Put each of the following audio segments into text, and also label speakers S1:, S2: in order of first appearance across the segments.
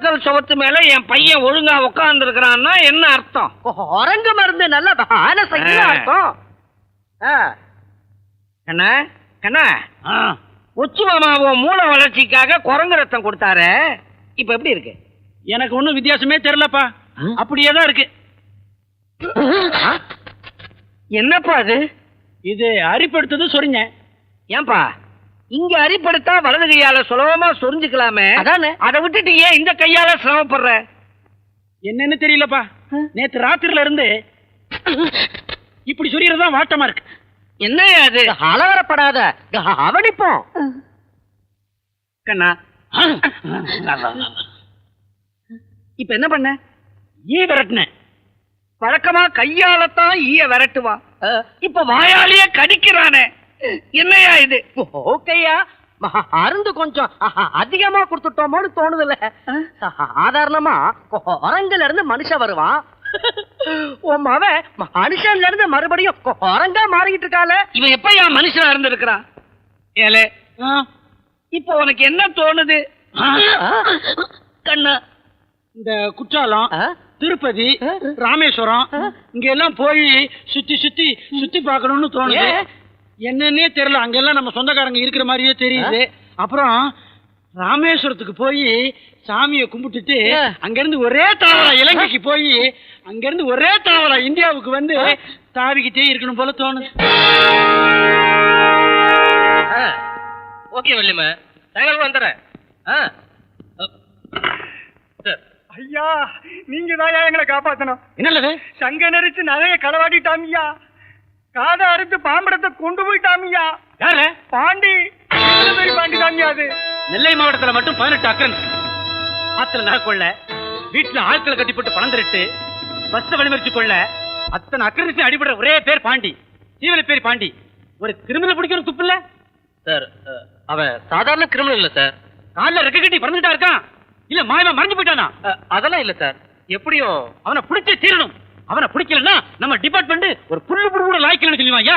S1: பக்கத்தில் சுவத்து மேல என் பையன் ஒழுங்கா உட்கார்ந்து இருக்கிறான்னா என்ன அர்த்தம்?
S2: குரங்கு மருந்து நல்ல
S1: ஆ.
S2: அர்த்தம் ஆ.
S1: கண்ணா கண்ணா உச்சி மாமா உன் மூளை வளர்ச்சிக்காக குரங்கு ரத்தம் கொடுத்தாரு. இப்ப எப்படி இருக்கு?
S3: எனக்கு ஒண்ணும் வித்தியாசமே தெரியலப்பா. அப்படியே தான் இருக்கு?
S1: என்னப்பா அது?
S3: இது அரிப்படுத்தது சொரிங்க
S1: ஏன்பா? இங்க அரிப்படுத்தா வலது கையால சுலபமா சொரிஞ்சுக்கலாமே.
S2: அதானே.
S1: அதை விட்டுட்டு ஏன் இந்த கையால சிரமப்படுற?
S3: என்னன்னு தெரியலப்பா. நேத்து ராத்திரில இருந்து இப்படி சொரியறதா வாட்டமா இருக்கு.
S1: என்னையா அது?
S2: அலவரப்படாத. அவனிப்போம்.
S1: கண்ணா. இப்ப என்ன பண்ண?
S3: ஈ விரட்டினேன்
S1: வழக்கமா கையாலத்தான் ஈய விரட்டுவான். இப்ப வாயாலேயே கடிக்கிறானே. என்னையா இது?
S2: ஓகேயா. மருந்து கொஞ்சம். அதிகமா கொடுத்துட்டோமோன்னு தோணுதுல்ல. சாதாரணமா குரங்குல இருந்து மனுஷன் வருவான். உன் மவன் மனுஷன்ல இருந்து மறுபடியும் குரங்கா மாறிக்கிட்டு இருக்கால
S1: இவன் எப்பயா மனுஷனா இருந்திருக்கிறான் ஏலே இப்போ உனக்கு என்ன தோணுது? கண்ணா
S3: இந்த குற்றாலம்? திருப்பதி? ராமேஸ்வரம்? இங்க எல்லாம் போய் சுத்தி சுத்தி சுத்தி பார்க்கணும்னு தோணுது? என்னன்னே தெரியல. அங்கெல்லாம் நம்ம சொந்தக்காரங்க இருக்கிற மாதிரியே தெரியுது. அப்புறம் ராமேஸ்வரத்துக்கு போய் சாமியை கும்பிட்டுட்டு
S2: ஆ.
S3: அங்க இருந்து ஒரே தாவரா இலங்கைக்கு போய் அங்க இருந்து ஒரே தாவரா இந்தியாவுக்கு வந்து தாவிக்கிட்டே இருக்கணும் போல தோணுது.
S1: ஓகே வள்ளிம. சாயங்காலம் வந்துடுறேன்.
S4: ஐயா நீங்க தான் எங்களை காப்பாத்தணும்.
S3: என்னல்லது
S4: சங்க நெரிச்சு நகைய களவாடிட்டாமியா காதை அறுத்து பாம்படத்தை கொண்டு போயிட்டாமியா
S3: யாரு?
S4: பாண்டி. பெரிய பாண்டி தாமியா அது?
S3: நெல்லை மாவட்டத்துல மட்டும் பதினெட்டு அக்கரன்ஸ் ஆத்துல நகை கொள்ள வீட்டுல ஆட்களை கட்டி போட்டு பணம் திரட்டு பஸ் வழிமறிச்சு கொள்ள அத்தனை அக்கரன்ஸ் அடிபடுற ஒரே பேர் பாண்டி. சீவல பேர் பாண்டி. ஒரு கிரிமினல் பிடிக்கிற துப்பு இல்ல?
S1: சார் அவன் சாதாரண கிரிமினல் இல்ல சார்.
S3: கால்ல ரெக்க கட்டி பறந்துட்டா இருக்கான்? இல்ல மாயமா மறைஞ்சு போயிட்டானா?
S1: அதெல்லாம் இல்ல சார். எப்படியும்
S3: அவனை பிடிச்சே தீரணும். அவனை பிடிக்கலன்னா நம்ம டிபார்ட்மெண்ட் ஒரு புல்லு புடு கூட லாய்க்கலன்னு சொல்லுவாங்க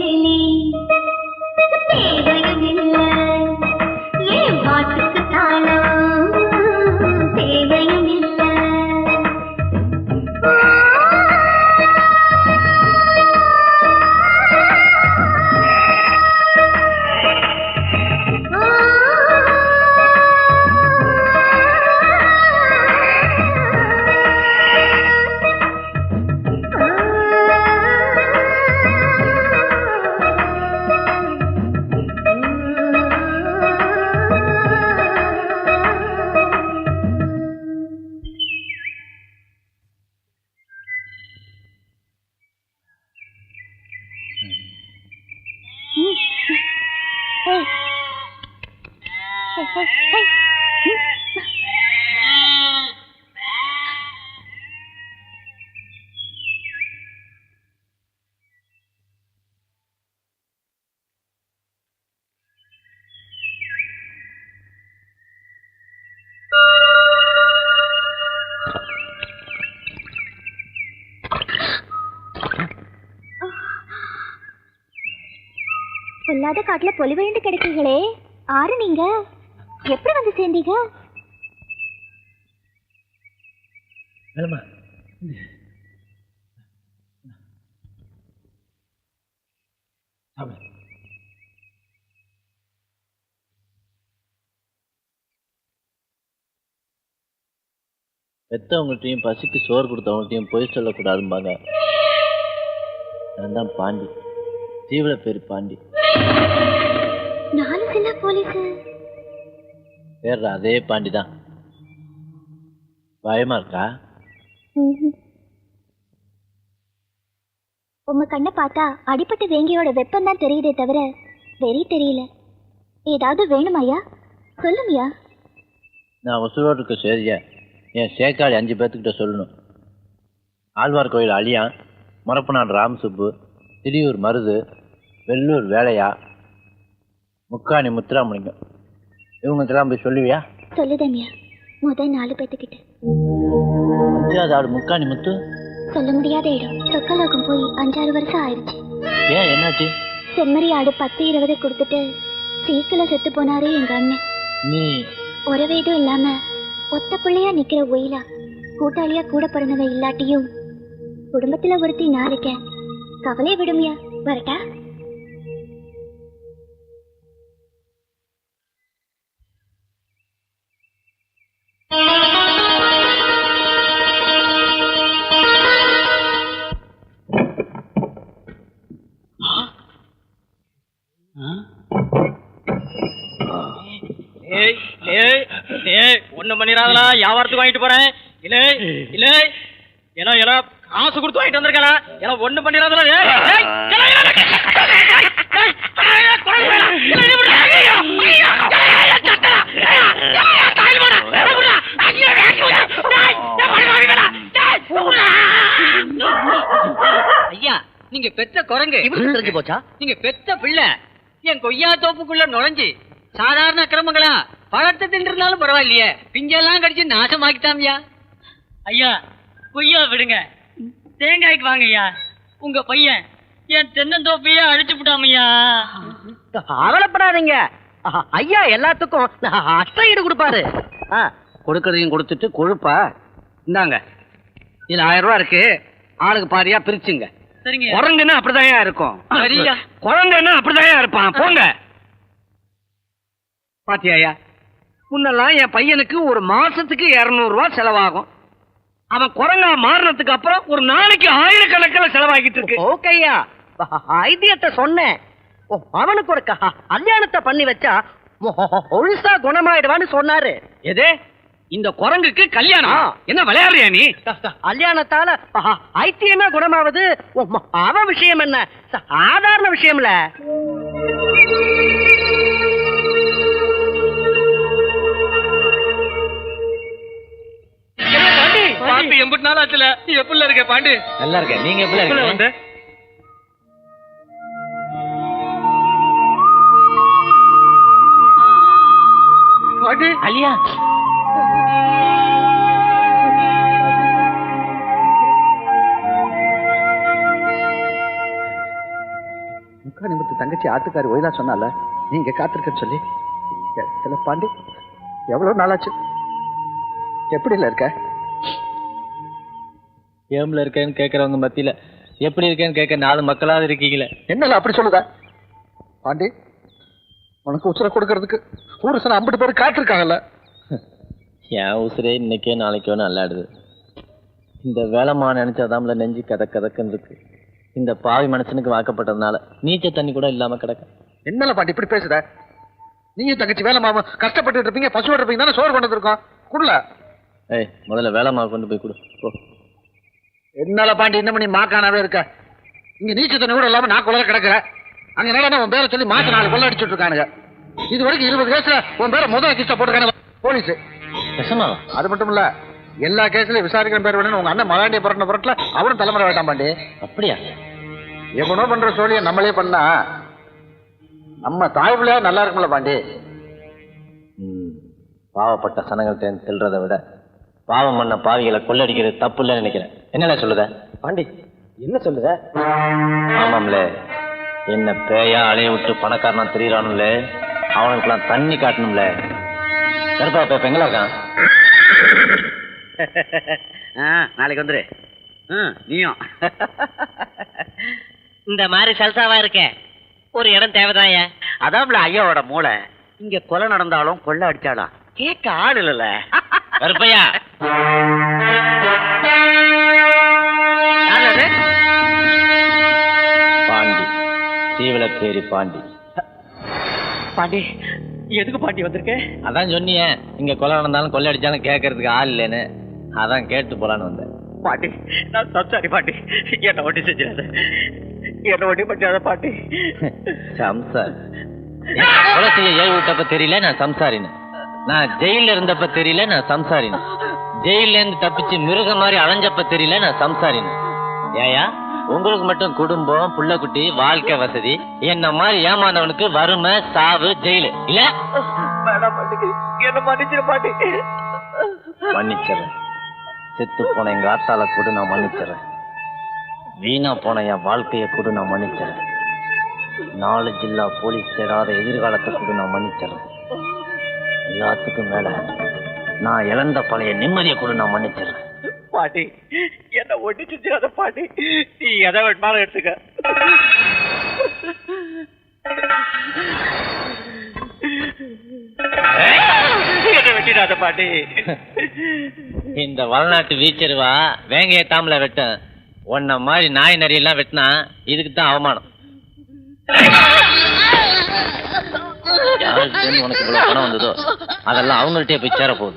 S3: नीली பொல்லாத காட்டுல பொலி கிடைக்கீங்களே. ஆறு நீங்க? எப்படி வந்து சேர்ந்தீங்க?
S1: வேலம்மா சாப்பிடு.
S5: பெத்தவங்கள்ட்டையும் பசிக்கு சோறு கொடுத்தவங்கள்ட்டையும் பொய் சொல்லக்கூடாதும்பாங்க. நான் தான் பாண்டி. தீவிர பேர் பாண்டி.
S3: நாலு போலீஸ்.
S5: பேர் அதே பாண்டி தான். பயமா இருக்கா?
S3: உங்க கண்ணை பார்த்தா அடிப்பட்ட வேங்கியோட வெப்பம் தான் தெரியுதே தவிர வெறி தெரியல. ஏதாவது வேணுமாய்யா சொல்லுங்கய்யா
S5: நான் உசுரோடு இருக்க சரியா. என் சேக்காளி அஞ்சு பேர்த்துக்கிட்ட சொல்லணும். ஆழ்வார் கோயில் அழியா முறப்பநாடு ராமசுப்பு திரியூர் மருது வெள்ளூர் வேலையா முக்காணி முத்துராமலிங்கம். இவங்களுக்கெல்லாம் போய் சொல்லுவியா?
S3: சொல்லுதம்யா முதல் நாலு பேத்துக்கிட்ட.
S5: அஞ்சாவது ஆடு முக்காணி முத்து?
S3: சொல்ல முடியாத இடம். சொக்கலோகம் போய் அஞ்சாறு வருஷம் ஆயிடுச்சு.
S5: ஏன் என்னாச்சு?
S3: செம்மறி ஆடு பத்து இருபது கொடுத்துட்டு சீக்கில செத்து போனாரு எங்க அண்ணன்.
S5: நீ?
S3: உறவேதும் இல்லாம ஒத்த பிள்ளையா நிக்கிற ஒயிலா கூட்டாளியா கூட பிறந்தவ இல்லாட்டியும் குடும்பத்துல ஒருத்தி நான் இருக்கேன். கவலை விடுமியா வரட்டா?
S2: ஒண்ணு பண்ணிடாதல
S6: ஐயா நீங்க பெத்த குரங்கு தெரிஞ்சு போச்சா நீங்க பெத்த பிள்ளை என் கொய்யா தோப்புக்குள்ள நுழைஞ்சு சாதாரண அக்கிரமங்களா பழத்தை தின்றிருந்தாலும் பரவாயில்லையே பிஞ்செல்லாம் கடிச்சு நாசமாக்கிட்டாமியா
S7: ஐயா கொய்யா விடுங்க தேங்காய்க்கு வாங்க ஐயா உங்க பையன் என் தென்னந்தோப்பையே அழிச்சு விட்டாமையா?
S6: கவலைப்படாதீங்க. அஹ், ஐயா எல்லாத்துக்கும் அஷ்ட ஈடு கொடுப்பாரு.
S1: ஆ, கொடுக்கறதையும் கொடுத்துட்டு கொழுப்பா இந்தாங்க. இதுல ஆயிரம் ரூபாய் இருக்கு. ஆளுக்கு பாதியா பிரிச்சுங்க.
S7: சரிங்க.
S1: குரங்குன்னா அப்படிதான் இருக்கும்.
S6: சரியா.
S1: குழந்தைன்னா அப்படிதான் இருப்பான். போங்க. பாத்தியாயா முன்னெல்லாம் என் பையனுக்கு ஒரு மாசத்துக்கு இருநூறு ரூபாய் செலவாகும். அவன் குரங்கா மாறினதுக்கு அப்புறம் ஒரு நாளைக்கு ஆயிரக்கணக்கில் செலவாகிட்டு இருக்கு.
S6: ஓகேயா. ஐதியத்தை சொன்னேன். அவனுக்கு ஒரு கல்யாணத்தை பண்ணி வச்சா ஒழுசா குணமாயிடுவான்னு சொன்னாரு.
S1: எது? இந்த குரங்குக்கு கல்யாணம். என்ன விளையாடுறியா நீ?
S6: கல்யாணத்தால ஐத்தியமே குணமாவது? அவன் விஷயம் என்ன? சாதாரண விஷயம்ல.
S2: பாண்டி எண்பத்தி நாள் ஆச்சுல. எப்படி இருக்க பாண்டி?
S5: நல்லா இருக்கேன். நீங்க எப்படி இருக்கீங்க?
S2: வந்து? பாண்டி
S5: அலியா.
S8: முக்கா நிமித்து தங்கச்சி ஆட்டுக்காரி ஒய்தா சொன்னால நீங்க காத்திருக்கன்னு சொல்லி. பாண்டி எவ்வளவு நாளாச்சு? எப்படி இல்ல இருக்க?
S5: ஏம்ல இருக்கேன்னு கேக்குறவங்க மத்தியில. எப்படி இருக்கேன்னு கேட்க நாலு மக்களாவது இருக்கீங்களே.
S8: என்னல அப்படி சொல்லுத? பாண்டி உனக்கு உசுர கொடுக்கறதுக்கு ஊருசன ஐம்பது பேர் காத்திருக்காங்கல்ல.
S5: என் உசுரே இன்னைக்கே நாளைக்கோ நல்லாடுது இந்த வேலைமா நினைச்சாதாம்ல நெஞ்சு கத கதக்குன்னு இருக்கு. இந்த பாவி மனுஷனுக்கு வாக்கப்பட்டதுனால நீச்சல் தண்ணி கூட இல்லாம கிடக்க.
S8: என்னல பாண்டி இப்படி பேசுத? நீயும் தங்கச்சி வேலை மாமா கஷ்டப்பட்டு இருப்பீங்க பசுவோட இருப்பீங்க தானே சோறு கொண்டு வந்திருக்கோம். குடல.
S5: ஏய் முதல்ல வேலைமா கொண்டு போய் கொடு. போ.
S8: என்னால பாண்டி இன்னும் நீ மாக்கானாவே இருக்க. இங்க நீச்சல் தண்ணி கூட இல்லாம நான் குளர கிடக்குற. அங்க என்னடா உன் பேரை சொல்லி மாசம் நாலு கொள்ள அடிச்சுட்டு இருக்கானுங்க. இது வரைக்கும் இருபது கேஸ்ல உன் பேரை முதல் கிஸ்ட போட்டுருக்கானு போலீஸ். அது மட்டும் இல்ல எல்லா கேஸ்லயும் விசாரிக்கிற பேர் வேணும் உங்க அண்ணன் மகாண்டிய புரட்டின புரட்டல அவரும் தலைமுறை வேண்டாம் பாண்டி.
S5: அப்படியா?
S8: எவனோ பண்ற சோழிய நம்மளே பண்ணா நம்ம தாய் பிள்ளையா நல்லா இருக்கும்ல பாண்டி.
S5: ம், பாவப்பட்ட சனங்கள்ட்ட செல்றதை விட பாவம் பண்ண பாவிகளை கொள்ளடிக்கிறது தப்பு இல்லைன்னு நினைக்கிறேன். என்னல சொல்லுத?
S6: பாண்டி என்ன சொல்லுத?
S5: ஆமாம்ல. என்ன பேயா அலைய விட்டு பணக்காரனா தெரியறானுல அவனுக்குலாம் தண்ணி காட்டணும்ல. கருப்பா இப்ப எங்களா இருக்கான்?
S1: ஆ, நாளைக்கு வந்துரு. ம், நீயும்.
S6: இந்த மாதிரி சல்சாவா இருக்க. ஒரு இடம் தேவைதாயா?
S1: அதான்ல ஐயாவோட மூளை. இங்க கொலை நடந்தாலும் கொள்ளை அடிச்சாலும் கேட்க ஆள் இல்லல.
S5: கருப்பையா. பாண்டி. சீவலப்பேரி பாண்டி.
S7: பாண்டி எதுக்கு பாண்டி வந்திருக்க?
S5: அதான் சொன்னியே இங்க கொலை நடந்தாலும் கொள்ளை அடிச்சாலும் கேட்கறதுக்கு ஆள் இல்லைன்னு. அதான் கேட்டு போலான்னு வந்தேன்.
S7: பாண்டி நான் சம்சாரி பாண்டி. என்ன ஒட்டி செஞ்சிடாத என்ன ஒட்டி பண்ணாத பாண்டி?
S5: சம்சார். கொலை செய்ய ஏவி விட்டப்ப தெரியல நான் சம்சாரின்னு. நான் ஜெயில இருந்தப்ப தெரியல நான் சம்சாரின்னு. ஜெயில இருந்து தப்பிச்சு மிருக மாதிரி அலைஞ்சப்ப தெரியல நான் சம்சாரின்னு. ஏயா உங்களுக்கு மட்டும் குடும்பம் புள்ளக்குட்டி வாழ்க்கை வசதி என்ன மாதிரி ஏமாந்தவனுக்கு வறுமை சாவு ஜெயிலு. இல்ல? மன்னிச்சிடுறேன். செத்து போன எங்க ஆத்தால கூட நான் மன்னிச்சிடுறேன். வீணா போன என் வாழ்க்கையை கூட நான் மன்னிச்சிடுறேன். நாலு ஜில்லா போலீஸ் தேடாத எதிர்காலத்தை கூட நான் மன்னிச்சிடுறேன். எல்லாத்துக்கும் மேல நான் இழந்த பழைய நிம்மதியை கூட நான் மன்னிச்சிடுறேன்.
S7: பாட்டி என்ன ஒட்டி செஞ்சிடாத பாட்டி. நீ எதை வேணுமாலும் எடுத்துக்க. வெட்டிடாத பாட்டி.
S5: இந்த வளநாட்டு வீச்சருவா வேங்கைய தாமல வெட்டும் உன்ன மாதிரி நாய் நரியெல்லாம் வெட்டினா இதுக்கு தான் அவமானம். யாருக்கு உனக்கு இவ்வளவு பணம் வந்ததோ அதெல்லாம் அவங்கள்ட்டே போய் சேர போகுது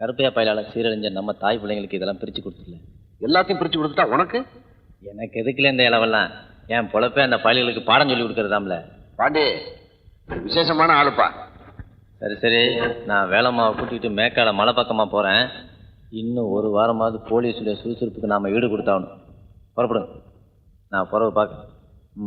S5: கருப்பையா பயிலால சீரழிஞ்ச நம்ம தாய் பிள்ளைங்களுக்கு இதெல்லாம் பிரிச்சு கொடுத்துல
S8: எல்லாத்தையும் பிரிச்சு கொடுத்துட்டா உனக்கு?
S5: எனக்கு எதுக்குல இந்த இளவெல்லாம்? என் பொழப்பே அந்த பயல்களுக்கு பாடம் சொல்லி கொடுக்கறதாம்ல.
S8: பாண்டே விசேஷமான ஆளுப்பா.
S5: சரி சரி. நான் வேலைம்மாவை கூட்டிகிட்டு மேக்கால மலை பக்கமா போறேன். இன்னும் ஒரு வாரமாவது போலீஸுடைய சுறுசுறுப்புக்கு நாம ஈடு கொடுத்தாகணும். புறப்படுங்க. நான் புறவை பார்க்க.